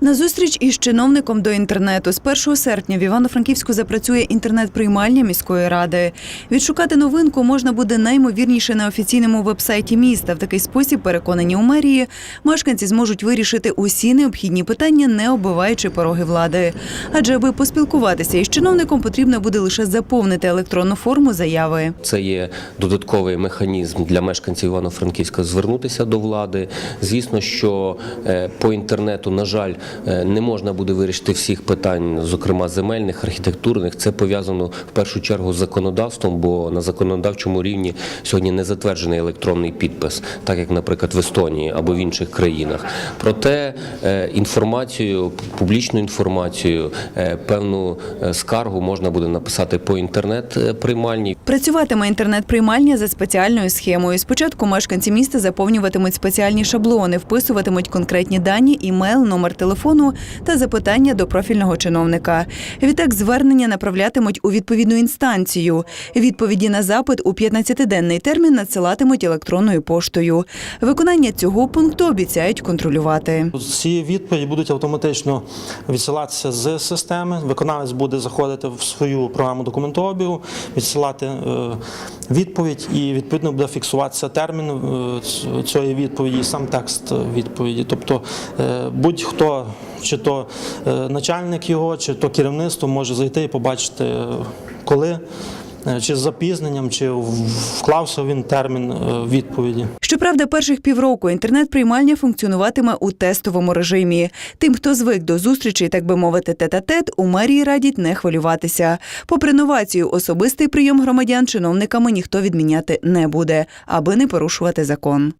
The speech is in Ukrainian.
На зустріч із чиновником до інтернету з 1 серпня в Івано-Франківську запрацює інтернет-приймальня міської ради. Відшукати новинку можна буде наймовірніше на офіційному вебсайті міста. В такий спосіб, переконані у мерії, мешканці зможуть вирішити усі необхідні питання, не оббиваючи пороги влади. Адже аби поспілкуватися із чиновником, потрібно буде лише заповнити електронну форму заяви. Це є додатковий механізм для мешканців Івано-Франківська звернутися до влади. Звісно, що е, по інтернету, на жаль, не можна буде вирішити всіх питань, зокрема земельних, архітектурних. Це пов'язано в першу чергу з законодавством, бо на законодавчому рівні сьогодні не затверджений електронний підпис, так як, наприклад, в Естонії або в інших країнах. Проте е, інформацію, публічну інформацію, е, певну е, скаргу можна буде написати по інтернет-приймальні. Працюватиме інтернет-приймальня за спеціальною схемою. Спочатку мешканці міста заповнюватимуть спеціальні шаблони, вписуватимуть конкретні дані, імейл, номер телефону та запитання до профільного чиновника. Відтак звернення направлятимуть у відповідну інстанцію. Відповіді на запит у 15-денний термін надсилатимуть електронною поштою. Виконання цього пункту обіцяють контролювати. Ці відповіді будуть автоматично відсилатися з системи. Виконавець буде заходити в свою програму документообігу, відсилати е, відповідь, і відповідно буде фіксуватися термін е, цієї відповіді, сам текст відповіді. Тобто е, будь-хто, чи то е, начальник його, чи то керівництво може зайти і побачити, е, коли. е, Чи з запізненням, чи вклався він термін відповіді. Щоправда, перших півроку інтернет-приймальня функціонуватиме у тестовому режимі. Тим, хто звик до зустрічей, так би мовити, тет-а-тет, у мерії радять не хвилюватися. Попри новацію, особистий прийом громадян чиновниками ніхто відміняти не буде, аби не порушувати закон.